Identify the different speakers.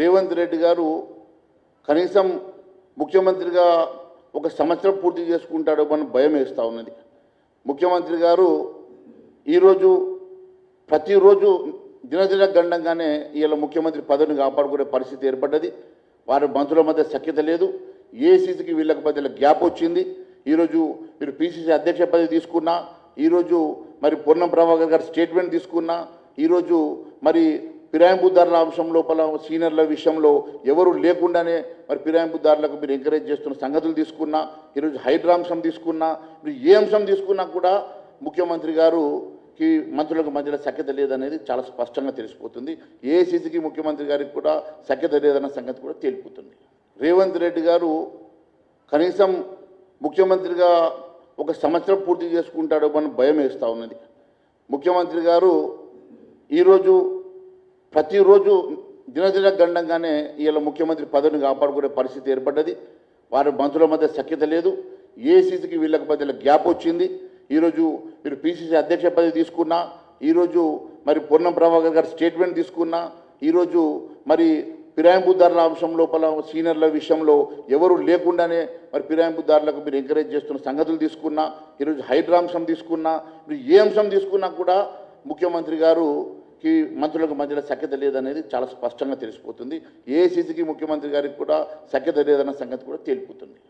Speaker 1: రేవంత్ రెడ్డి గారు కనీసం ముఖ్యమంత్రిగా ఒక సంవత్సరం పూర్తి చేసుకుంటాడో అని భయం వేస్తూ ఉన్నది. ముఖ్యమంత్రి గారు ఈరోజు ప్రతిరోజు దినదిన గండంగానే ఇలా ముఖ్యమంత్రి పదవిని కాపాడుకునే పరిస్థితి ఏర్పడ్డది. వారి మంత్రుల మధ్య సఖ్యత లేదు. ఏసీసీకి వీళ్ళకి మధ్యలో గ్యాప్ వచ్చింది. ఈరోజు మీరు పీసీసీ అధ్యక్ష పదవి తీసుకున్నా ఈరోజు మరి పూర్ణం ప్రభాకర్ గారి స్టేట్మెంట్ తీసుకున్నా ఈరోజు మరి ఫిరాయింపుదారుల అంశం లోపల సీనియర్ల విషయంలో ఎవరు లేకుండానే మరి ఫిరాయింపుదారులకు మీరు ఎంకరేజ్ చేస్తున్న సంగతులు తీసుకున్నా ఈరోజు హైడ్రా అంశం తీసుకున్నా మీరు ఏ అంశం తీసుకున్నా కూడా ముఖ్యమంత్రి గారుకి మంత్రులకు మధ్యలో సఖ్యత లేదనేది చాలా స్పష్టంగా తెలిసిపోతుంది. ఏసీసీకి ముఖ్యమంత్రి గారికి కూడా సఖ్యత లేదన్న సంగతి కూడా తేలిపోతుంది. రేవంత్ రెడ్డి గారు కనీసం ముఖ్యమంత్రిగా ఒక సంవత్సరం పూర్తి చేసుకుంటాడో అని భయం వేస్తూ ఉన్నది. ముఖ్యమంత్రి గారు ఈరోజు ప్రతిరోజు దినదిన గండంగానే వీళ్ళ ముఖ్యమంత్రి పదవిని కాపాడుకునే పరిస్థితి ఏర్పడ్డది. వారి మంత్రుల మధ్య సఖ్యత లేదు. ఏసీసీకి వీళ్ళకి మధ్యలో గ్యాప్ వచ్చింది. ఈరోజు మీరు పీసీసీ అధ్యక్ష పదవి తీసుకున్నా ఈరోజు మరి పొన్నం ప్రభాకర్ గారి స్టేట్మెంట్ తీసుకున్నా ఈరోజు మరి ఫిరాయింపుదారుల అంశం లోపల సీనియర్ల విషయంలో ఎవరు లేకుండానే మరి ఫిరాయింపుదారులకు మీరు ఎంకరేజ్ చేస్తున్న సంగతులు తీసుకున్నా ఈరోజు హైడ్రా అంశం తీసుకున్నా మీరు ఏ అంశం తీసుకున్నా కూడా ముఖ్యమంత్రి గారు కి మంత్రులకు మధ్యలో సఖ్యత లేదనేది చాలా స్పష్టంగా తెలిసిపోతుంది. ఏసీసీకి ముఖ్యమంత్రి గారికి కూడా సఖ్యత లేదన్న సంగతి కూడా తేలిపోతుంది